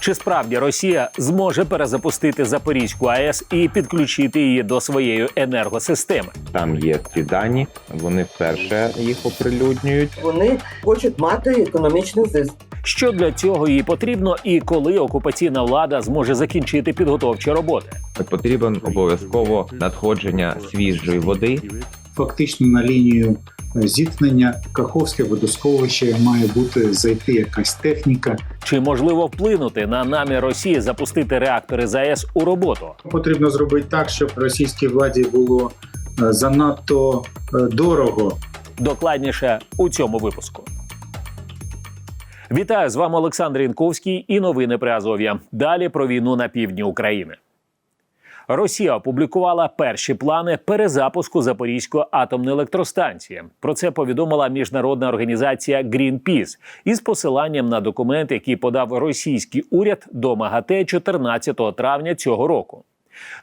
Чи справді Росія зможе перезапустити Запорізьку АЕС і підключити її до своєї енергосистеми? Там є ці дані, вони вперше їх оприлюднюють. Вони хочуть мати економічний зиск. Що для цього їй потрібно, і коли окупаційна влада зможе закінчити підготовчі роботи? Потрібен обов'язково надходження свіжої води. фактично на лінію зіткнення Каховське водосховище має бути зайти якась техніка. Чи можливо вплинути на намір Росії запустити реактори ЗАЕС у роботу? Потрібно зробити так, щоб російській владі було е, занадто е, дорого Докладніше у цьому випуску. Вітаю з вами Олександр Інковський і новини при Азов'я. Далі про війну на півдні України. Росія опублікувала перші плани перезапуску Запорізької атомної електростанції. Про це повідомила міжнародна організація Greenpeace із посиланням на документ, який подав російський уряд до МАГАТЕ 14 травня цього року.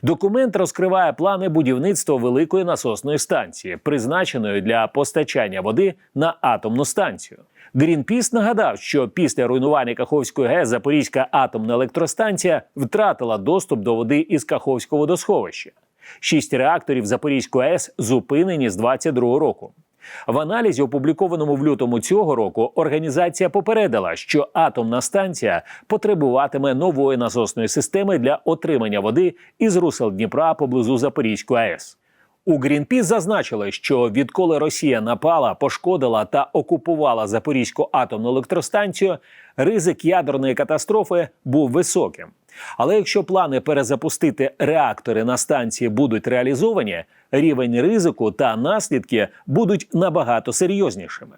Документ розкриває плани будівництва великої насосної станції, призначеної для постачання води на атомну станцію. Грінпіс нагадав, що після руйнування Каховської ГЕС Запорізька атомна електростанція втратила доступ до води із Каховського водосховища. Шість реакторів Запорізької АЕС зупинені з 22 року. В аналізі, опублікованому в лютому цього року, організація попередила, що атомна станція потребуватиме нової насосної системи для отримання води із русел Дніпра поблизу Запорізької АЕС. У Грінпіс зазначили, що відколи Росія напала, пошкодила та окупувала Запорізьку атомну електростанцію, ризик ядерної катастрофи був високим. Але якщо плани перезапустити реактори на станції будуть реалізовані, рівень ризику та наслідки будуть набагато серйознішими.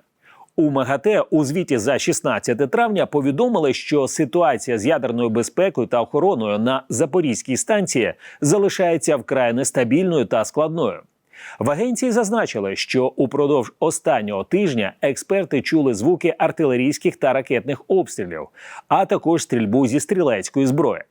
У МАГАТЕ у звіті за 16 травня повідомили, що ситуація з ядерною безпекою та охороною на Запорізькій станції залишається вкрай нестабільною та складною. В агенції зазначили, що упродовж останнього тижня експерти чули звуки артилерійських та ракетних обстрілів, а також стрільбу зі стрілецької зброї.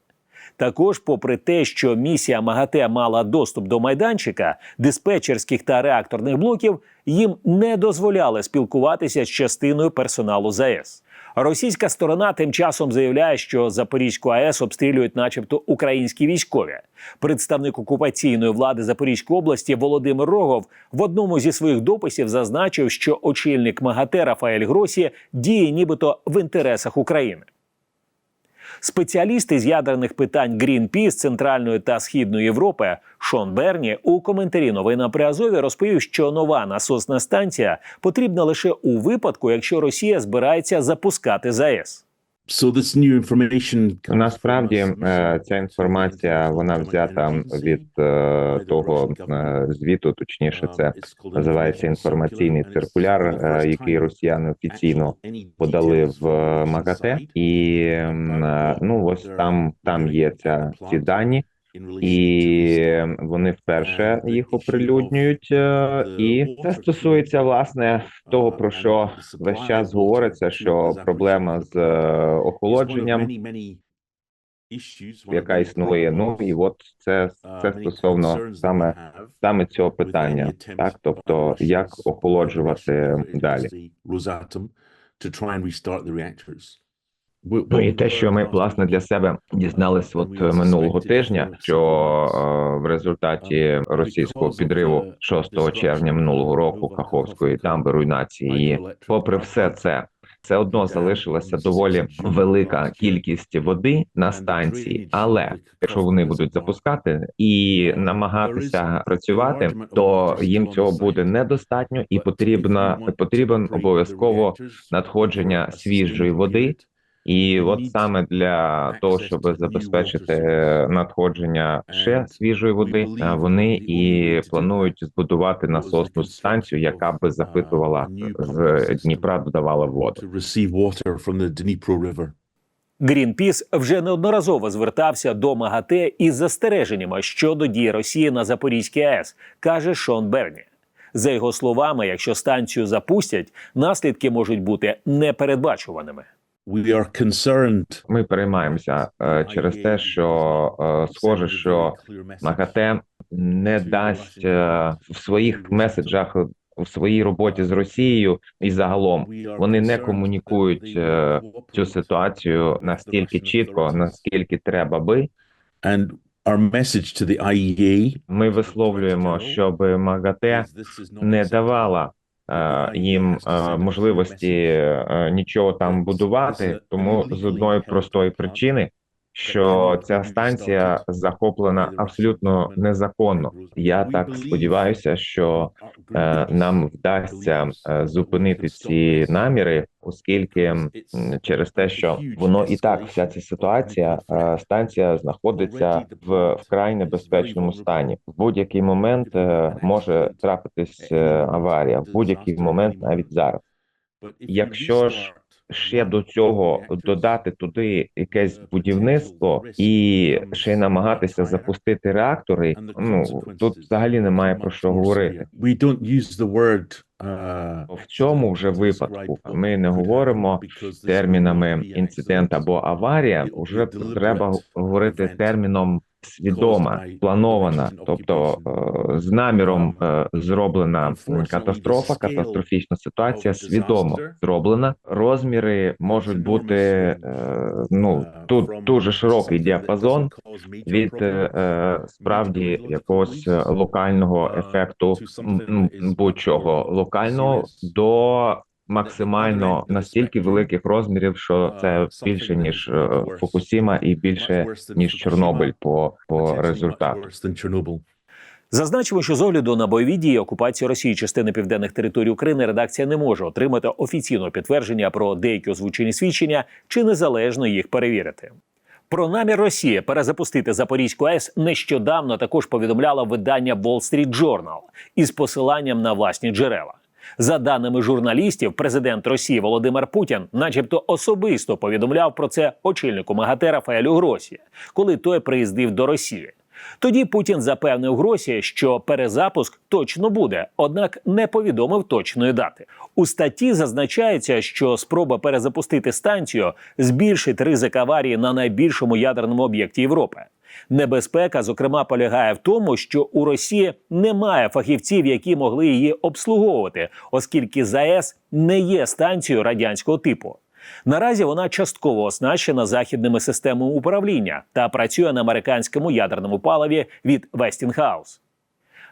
Також, попри те, що місія МАГАТЕ мала доступ до майданчика, диспетчерських та реакторних блоків, їм не дозволяли спілкуватися з частиною персоналу ЗАЕС. Російська сторона тим часом заявляє, що Запорізьку АЕС обстрілюють, начебто, українські військові. Представник окупаційної влади Запорізької області Володимир Рогов в одному зі своїх дописів зазначив, що очільник МАГАТЕ Рафаель Гросі діє нібито в інтересах України. Спеціалісти з ядерних питань Greenpeace Центральної та Східної Європи Шон Берні у коментарі новина при Азові розповів, що нова насосна станція потрібна лише у випадку, якщо Росія збирається запускати ЗАЕС. Насправді е, ця інформація вона взята від е, того е, звіту, точніше, це називається інформаційний циркуляр, який росіяни офіційно подали в МАГАТЕ, і ну ось там там є ця ці дані, і вони вперше їх оприлюднюють. е, І це стосується власне того, про що весь час говориться, що проблема з е, охолодженням, яка існує. Ну і от це це стосовно саме саме цього питання, так тобто як охолоджувати далі. Ну і те, що ми власне для себе дізналися от минулого тижня, що е, в результаті російського підриву 6 червня минулого року Каховської дамби руйнації, і попри все це. Все одно залишилася доволі велика кількість води на станції, але якщо вони будуть запускати і намагатися працювати, то їм цього буде недостатньо, і потрібна потрібен обов'язково надходження свіжої води. І от саме для того, щоб забезпечити надходження ще свіжої води, вони і планують збудувати насосну станцію, яка би запитувала з Дніпра, додавала воду. Грінпіс вже неодноразово звертався до МАГАТЕ із застереженнями щодо дій Росії на Запорізькій АЕС, каже Шон Берні. За його словами, якщо станцію запустять, наслідки можуть бути непередбачуваними. We are concerned. Ми переймаємося е, через те, що е, схоже, що МАГАТЕ не дасть е, в своїх меседжах у своїй роботі з Росією і загалом. Вони не комунікують цю ситуацію настільки чітко, наскільки треба би. And our message to the IEA Ми висловлюємо, щоб МАГАТЕ не давала їм е, можливості е, нічого там будувати, тому з одної простої причини, що ця станція захоплена абсолютно незаконно. Я так сподіваюся, що е, нам вдасться е, зупинити ці наміри, оскільки м, через те, що воно і так вся ця ситуація, е, станція знаходиться в вкрай небезпечному стані. В будь-який момент е, може трапитись е, аварія, в будь-який момент, навіть зараз. Якщо ж ще до цього додати туди якесь будівництво і ще й намагатися запустити реактори, ну тут взагалі немає про що говорити. Uh, В цьому вже випадку ми не говоримо термінами інцидент або аварія. Вже треба говорити терміном свідома, планована, тобто е, з наміром е, зроблена катастрофа, катастрофічна ситуація, свідомо зроблена. Розміри можуть бути е, ну тут дуже широкий діапазон від справді якогось локального ефекту м, м, будь-чого. локального до максимально настільки великих розмірів, що це більше ніж е, Фукусіма і більше ніж Чорнобиль по, по результату. Зазначимо, що з огляду на бойові дії окупації Росії частини південних територій України редакція не може отримати офіційного підтвердження про деякі озвучені свідчення чи незалежно їх перевірити. Про намір Росії перезапустити Запорізьку АЕС нещодавно також повідомляло видання Wall Street Journal із посиланням на власні джерела. За даними журналістів, президент Росії Володимир Путін, начебто, особисто повідомляв про це очільнику МАГАТЕ Рафаелю Гросі, коли той приїздив до Росії. Тоді Путін запевнив Гросі, що перезапуск точно буде, однак не повідомив точної дати. У статті зазначається, що спроба перезапустити станцію збільшить ризик аварії на найбільшому ядерному об'єкті Європи. Небезпека, зокрема, полягає в тому, що у Росії немає фахівців, які могли її обслуговувати, оскільки ЗАЕС не є станцією радянського типу. Наразі вона частково оснащена західними системами управління та працює на американському ядерному паливі від Westinghouse.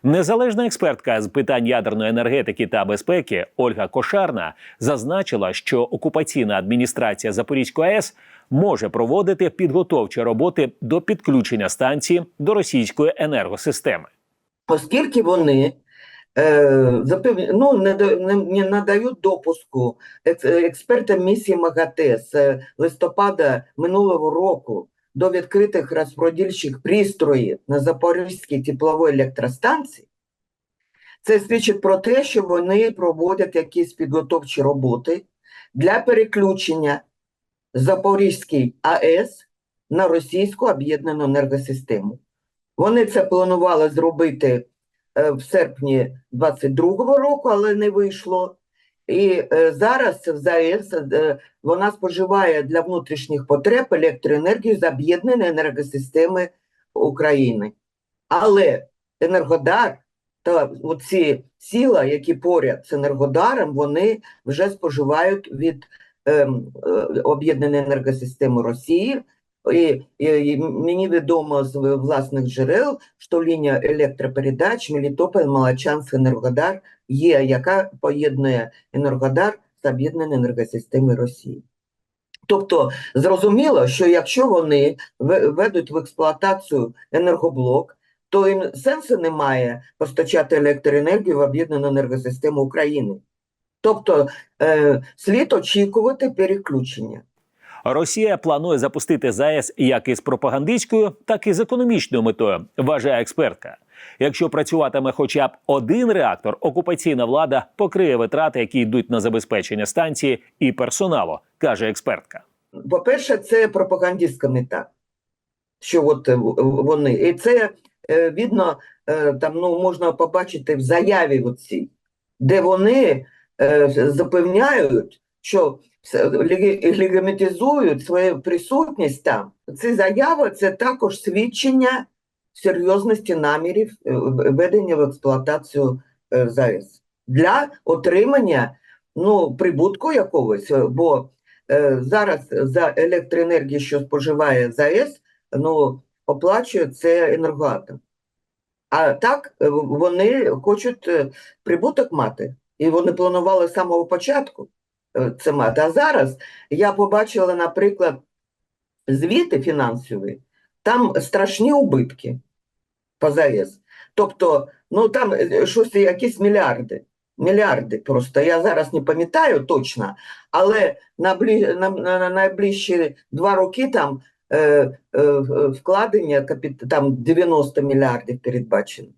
Незалежна експертка з питань ядерної енергетики та безпеки Ольга Кошарна зазначила, що окупаційна адміністрація Запорізької АЕС може проводити підготовчі роботи до підключення станції до російської енергосистеми. оскільки вони е, ну, не, не, надають допуску екс- експертам місії МАГАТЕ з листопада минулого року до відкритих розподільчих пристроїв на Запорізькій тепловій електростанції, це свідчить про те, що вони проводять якісь підготовчі роботи для переключення Запорізької АЕС на російську об'єднану енергосистему. Вони це планували зробити е, в серпні 22-го року, але не вийшло. І е, зараз в ЗАЕС вона споживає для внутрішніх потреб електроенергію з об'єднаної енергосистеми України. Але Енергодар та оці сіла, які поряд з Енергодаром, вони вже споживають від ем, е, об'єднаної енергосистеми Росії. І, і, і мені відомо з власних джерел, що лінія електропередач Мелітополь, Молочанськ, Енергодар є, яка поєднує Енергодар з об'єднаною енергосистемою Росії. Тобто зрозуміло, що якщо вони ведуть в експлуатацію енергоблок, то їм сенсу немає постачати електроенергію в об'єднану енергосистему України. Тобто е, слід очікувати переключення. Росія планує запустити ЗАЕС як із пропагандистською, так і з економічною метою, вважає експертка. Якщо працюватиме хоча б один реактор, окупаційна влада покриє витрати, які йдуть на забезпечення станції і персоналу, каже експертка. По-перше, це пропагандистська мета, що от е, вони. І це е, видно, е, там ну, можна побачити в заяві оцій, де вони запевняють, що леги- легітимізують свою присутність там. Ці заяви це також свідчення серйозності намірів е, введення в експлуатацію е, ЗАЕС. для отримання ну, прибутку якогось. Е, Бо е, зараз за електроенергію, що споживає ЗАЕС, ну, оплачує це енергоатом. А так е, вони хочуть е, прибуток мати. І вони планували з самого початку е, це мати. А зараз я побачила, наприклад, звіти фінансові, там страшні убитки по ЗАЕС. Тобто, ну там е, щось якісь мільярди. Мільярди просто. Я зараз не пам'ятаю точно, але на, на, на, на найближчі два роки там е, е, вкладення там 90 мільярдів передбачено.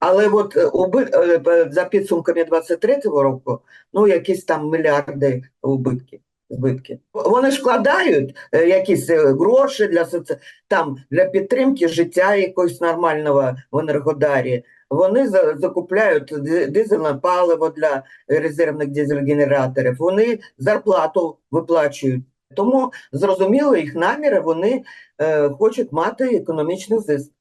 Але от е, е, за підсумками 23-го року, ну якісь там мільярди убитки. Збитки. Вони ж вкладають е, якісь гроші для соці... там для підтримки життя якогось нормального в Енергодарі. Вони за- закупляють дизельне паливо для резервних дизель-генераторів. Вони зарплату виплачують. Тому зрозуміло їх наміри. Вони е, хочуть мати економічний зиск.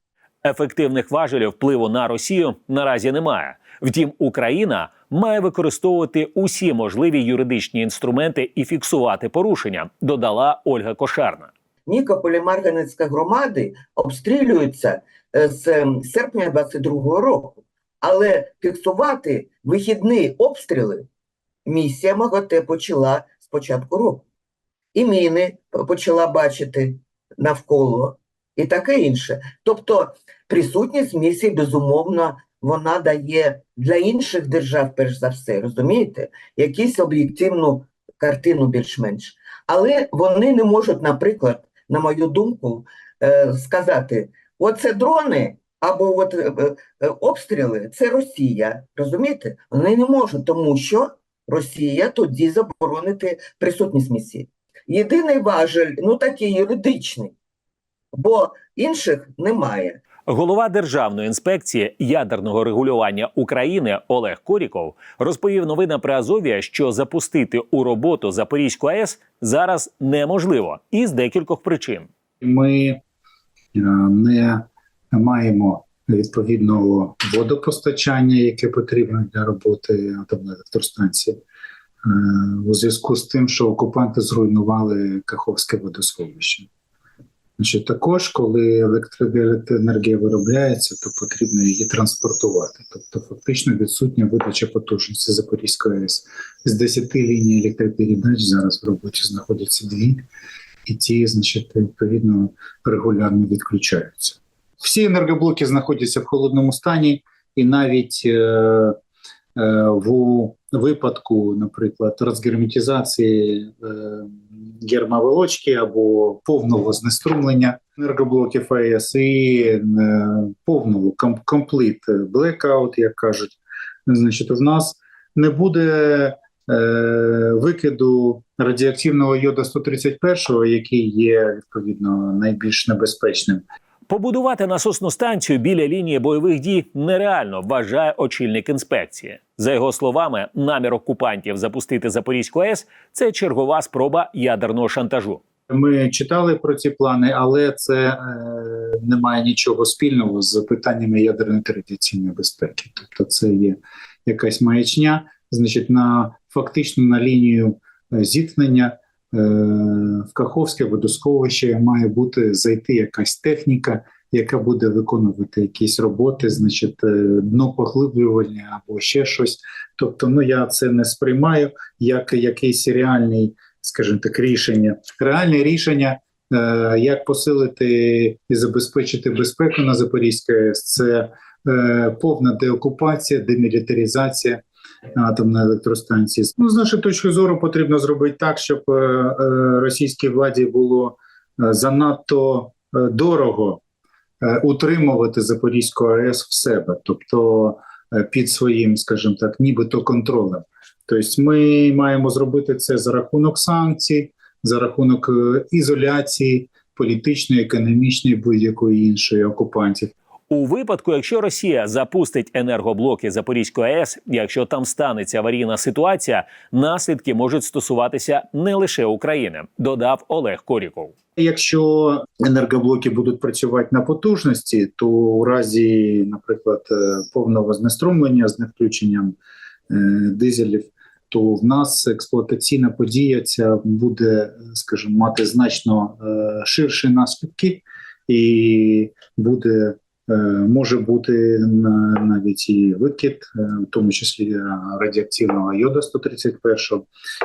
Ефективних важелів впливу на Росію наразі немає. Втім, Україна має використовувати усі можливі юридичні інструменти і фіксувати порушення, додала Ольга Кошарна. Нікополь і Марганецька громади обстрілюються е, з ем, серпня 22-го року. Але фіксувати вихідні обстріли місія МАГАТЕ почала з початку року. І міни почала бачити навколо, і таке інше. Тобто присутність місії, безумовно, вона дає для інших держав, перш за все, розумієте, якусь об'єктивну картину більш-менш. Але вони не можуть, наприклад, на мою думку, е, сказати: оце дрони або от, е, е, обстріли це Росія. Розумієте? Вони не можуть, тому що Росія тоді заборонити присутність місії. Єдиний важель, ну такий юридичний, бо інших немає. Голова Державної інспекції ядерного регулювання України Олег Коріков розповів новинам при Азовія, що запустити у роботу Запорізьку АЕС зараз неможливо із декількох причин. Ми е, не маємо відповідного водопостачання, яке потрібно для роботи атомної електростанції, е, у зв'язку з тим, що окупанти зруйнували Каховське водосховище. Значить, також, коли електроенергія виробляється, то потрібно її транспортувати. Тобто, фактично відсутня видача потужності Запорізької АЕС. З 10 ліній електропередач зараз в роботі знаходяться дві, і ті, значить, відповідно регулярно відключаються. Всі енергоблоки знаходяться в холодному стані, і навіть е, е, в випадку, наприклад, розгерметизації е, гермоволочки або повного знеструмлення енергоблоків АЕС і е, повного ком- компліт блекаут, як кажуть, значить, в нас не буде е, викиду радіоактивного йода 131, який є відповідно найбільш небезпечним. Побудувати насосну станцію біля лінії бойових дій нереально, вважає очільник інспекції. За його словами, намір окупантів запустити Запорізьку АЕС – це чергова спроба ядерного шантажу. Ми читали про ці плани, але це е, не має нічого спільного з питаннями ядерної та радіаційної безпеки. Тобто, це є якась маячня, значить, на фактично на лінію е, зіткнення в Каховське водосховище має бути зайти якась техніка, яка буде виконувати якісь роботи, значить, е, дно поглиблювання або ще щось. Тобто, ну я це не сприймаю як якийсь реальний скажімо так, рішення. Реальне рішення, е, як посилити і забезпечити безпеку на Запорізькій АЕС, це е, повна деокупація, демілітаризація атомної електростанції. Ну, з нашої точки зору, потрібно зробити так, щоб е, е, російській владі було е, занадто дорого утримувати Запорізьку АЕС в себе, тобто під своїм, скажімо так, нібито контролем. Тобто ми маємо зробити це за рахунок санкцій, за рахунок ізоляції політичної, економічної будь-якої іншої окупантів. У випадку, якщо Росія запустить енергоблоки Запорізької АЕС, якщо там станеться аварійна ситуація, наслідки можуть стосуватися не лише України, додав Олег Коріков. Якщо енергоблоки будуть працювати на потужності, то у разі, наприклад, е, повного знеструмлення з невключенням дизелів, то в нас експлуатаційна подія ця буде, скажімо, мати значно е, ширші наслідки, і буде е, може бути на- навіть і викид, е, в тому числі е, радіоактивного йода 131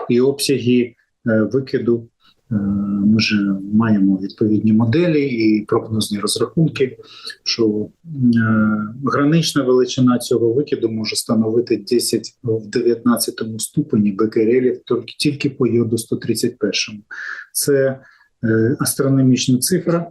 і обсяги е, викиду. е, Ми ж маємо відповідні моделі і прогнозні розрахунки, що е, гранична величина цього викиду може становити 10 в 19 ступені бекерелів тільки, по йоду 131. Це е, астрономічна цифра.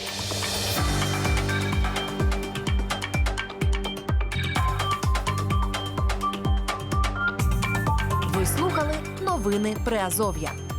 Новини Приазов'я.